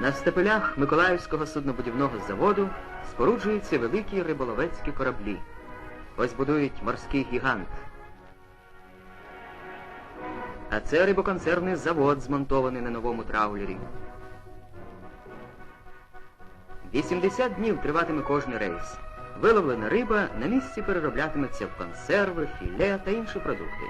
На степелях Миколаївського суднобудівного заводу споруджуються великі риболовецькі кораблі. Ось будують морський гігант. А це рибоконсервний завод, змонтований на новому траулері. 80 днів триватиме кожний рейс. Виловлена риба на місці перероблятиметься в консерви, філе та інші продукти.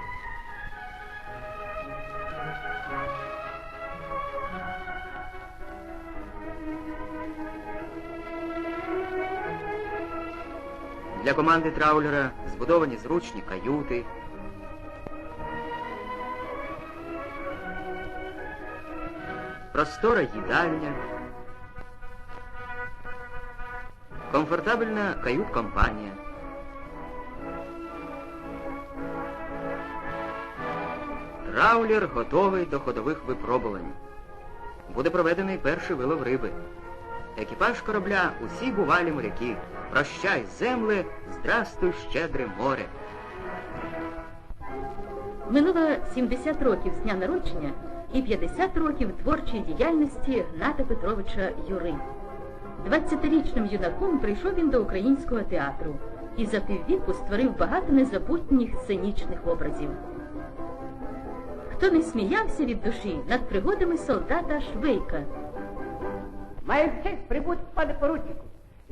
Для команди траулера збудовані зручні каюти. Простора їдальня. Комфортабельна кают-компанія. Траулер готовий до ходових випробувань. Буде проведений перший вилов риби. Екіпаж корабля усі бувалі моряки. Прощай, земле, здрастуй, щедре море. Минуло 70 років з дня народження і 50 років творчої діяльності Гната Петровича Юри. 20-річним юнаком прийшов він до українського театру і за піввіку створив багато незабутніх сценічних образів. Хто не сміявся від душі над пригодами солдата Швейка, Маю честь прибути, пане поручику.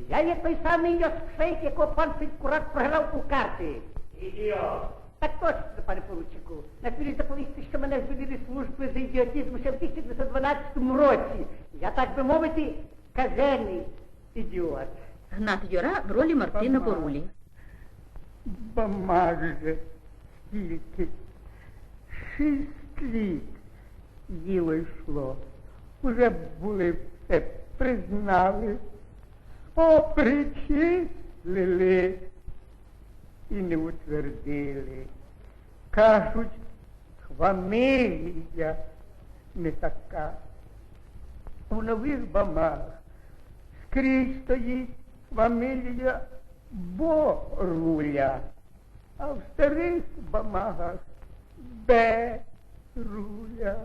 Я є той самий Йосип якого пан Федькурак програв у карти. Ідіот! Так точно, пане поручику. На хвилі заповісти, що мене звільнили служби за ідіотизм ще в 1912 році. Я, так би мовити, казенний ідіот. Гнат Юра в ролі Мартина Борулі. Бамаже тільки шість літ діло йшло. Уже були все признали, опричислили і не утвердили. Кажуть, хвамилія не така. У нових бамах скрізь стоїть фамилія Боруля, а в старих бамагах Беруля.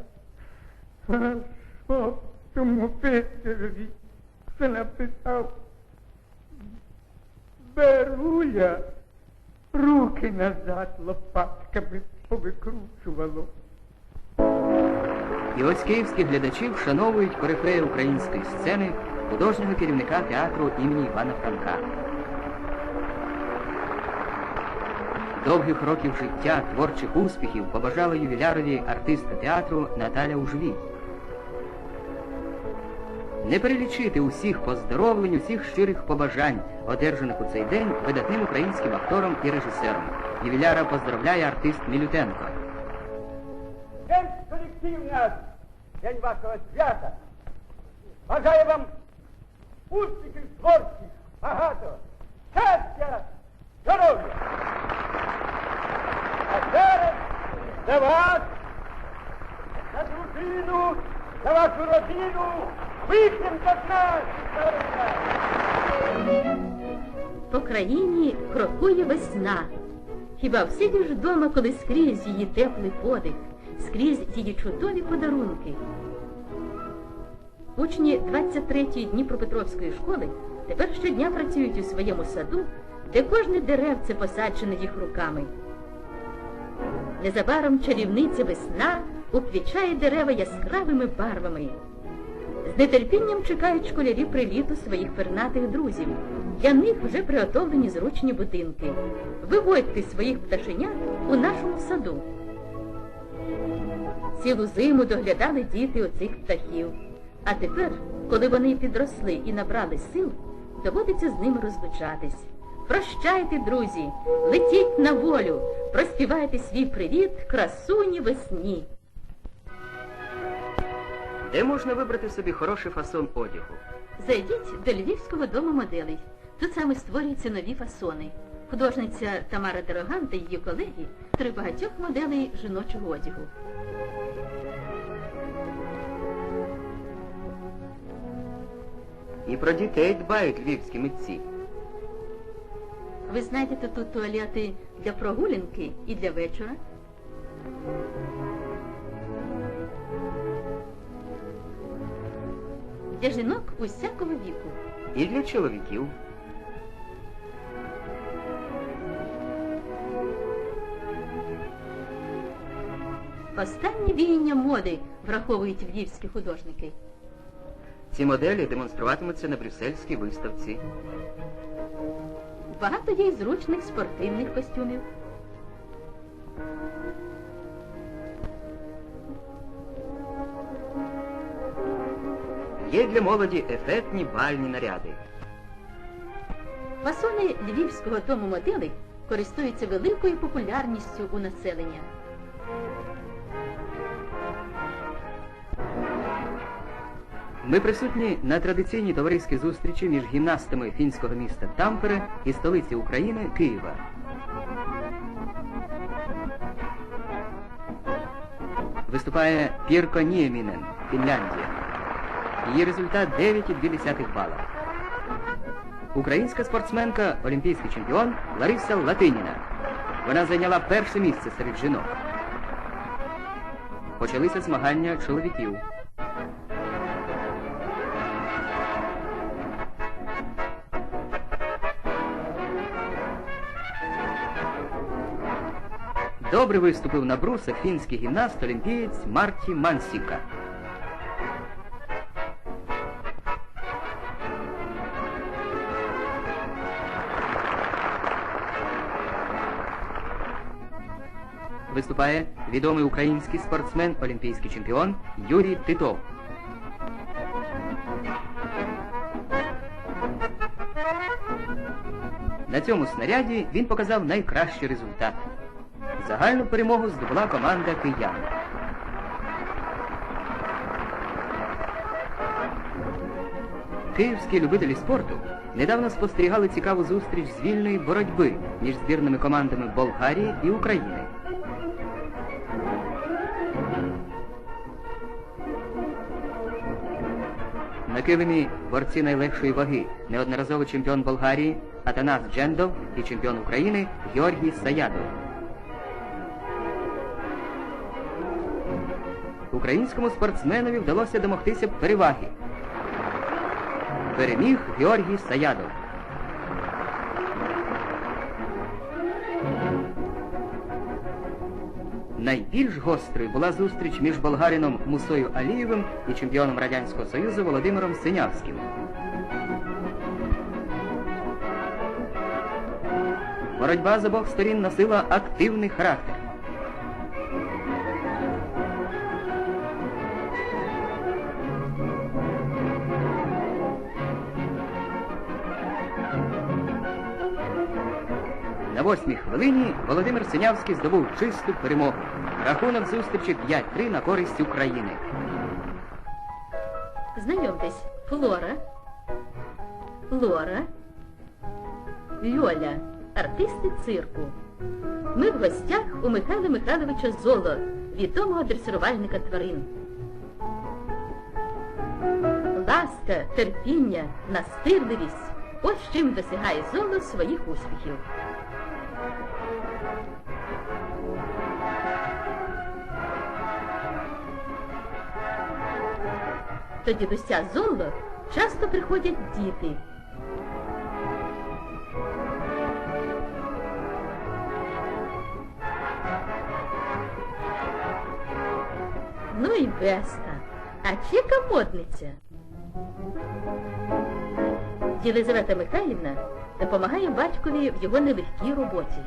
Тому писареві, що написав Беруля, руки назад лопатками повикручувало. І ось київські глядачі вшановують корифея української сцени художнього керівника театру імені Івана Франка. Довгих років життя, творчих успіхів побажала ювілярові артистка театру Наталя Ужвій. Не перелічити усіх поздоровлень, усіх щирих побажань, одержаних у цей день видатним українським актором і режисером. Ювіляра поздравляє артист Мілютенко. День колективна, день вашого свята. Бажаю вам успіхів творчих, багато, щастя, здоров'я. А зараз за вас, за дружину, за вашу родину, вип'єм до нас. По країні крокує весна. Хіба всидиш вдома, коли скрізь її теплий подих, скрізь її чудові подарунки? Учні 23-ї Дніпропетровської школи тепер щодня працюють у своєму саду, де кожне деревце посаджене їх руками. Незабаром чарівниця весна уквічає дерева яскравими барвами. З нетерпінням чекають школярі приліту своїх пернатих друзів. Для них вже приготовлені зручні будинки. Виводьте своїх пташенят у нашому саду. Цілу зиму доглядали діти оцих птахів. А тепер, коли вони підросли і набрали сил, доводиться з ними розлучатись. Прощайте, друзі, летіть на волю, проспівайте свій привіт красуні весні. Де можна вибрати собі хороший фасон одягу? Зайдіть до Львівського дому моделей. Тут саме створюються нові фасони. Художниця Тамара Дороган та її колеги три багатьох моделей жіночого одягу. І про дітей дбають львівські митці. Ви знайдете тут туалети для прогулянки і для вечора. Для жінок усякого віку. І для чоловіків. Останні віяння моди враховують львівські художники. Ці моделі демонструватимуться на брюссельській виставці. Багато є й зручних спортивних костюмів. Є для молоді ефектні бальні наряди. Фасони львівського дому моделей користуються великою популярністю у населення. Ми присутні на традиційній товариській зустрічі між гімнастами фінського міста Тампере і столиці України Києва. Виступає Пірко Ніемінен, Фінляндія. Її результат 9,2 бала. Українська спортсменка, олімпійський чемпіон Лариса Латиніна. Вона зайняла перше місце серед жінок. Почалися змагання чоловіків. Добре виступив на брусах фінський гімнаст олімпієць Марті Мансіка. Виступає відомий український спортсмен, олімпійський чемпіон Юрій Титов. На цьому снаряді він показав найкращий результат. Загальну перемогу здобула команда киян. Київські любителі спорту недавно спостерігали цікаву зустріч з вільної боротьби між збірними командами Болгарії і України. Килимі борці найлегшої ваги, неодноразовий чемпіон Болгарії Атанас Джендов і чемпіон України Георгій Саядов. Українському спортсменові вдалося домогтися переваги. Переміг Георгій Саядов. Найбільш гострою була зустріч між болгарином Мусою Алієвим і чемпіоном Радянського Союзу Володимиром Синявським. Боротьба з обох сторін носила активний характер. На восьмій хвилині Володимир Синявський здобув чисту перемогу. Рахунок зустрічі 5-3 на користь України. Знайомтесь, Флора, Лора, Льоля, артисти цирку. Ми в гостях у Михайла Михайловича Золо, відомого дресирувальника тварин. Ласка, терпіння, настирливість ось чим досягає Золо своїх успіхів. До дідуся Золо часто приходять діти. Ну і Веста. А чека модниця. Єлизавета Михайлівна допомагає батькові в його нелегкій роботі.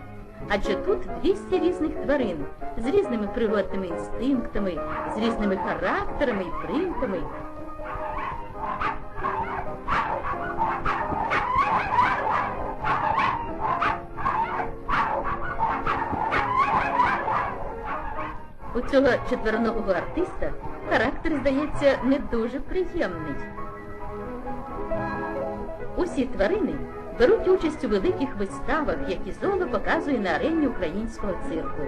Адже тут 200 різних тварин з різними природними інстинктами, з різними характерами і принтами. У цього четвероногого артиста характер, здається, не дуже приємний. Усі тварини беруть участь у великих виставах, які Золо показує на арені українського цирку.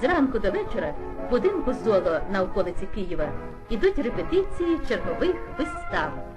Зранку до вечора в будинку Золо на околиці Києва ідуть репетиції чергових вистав.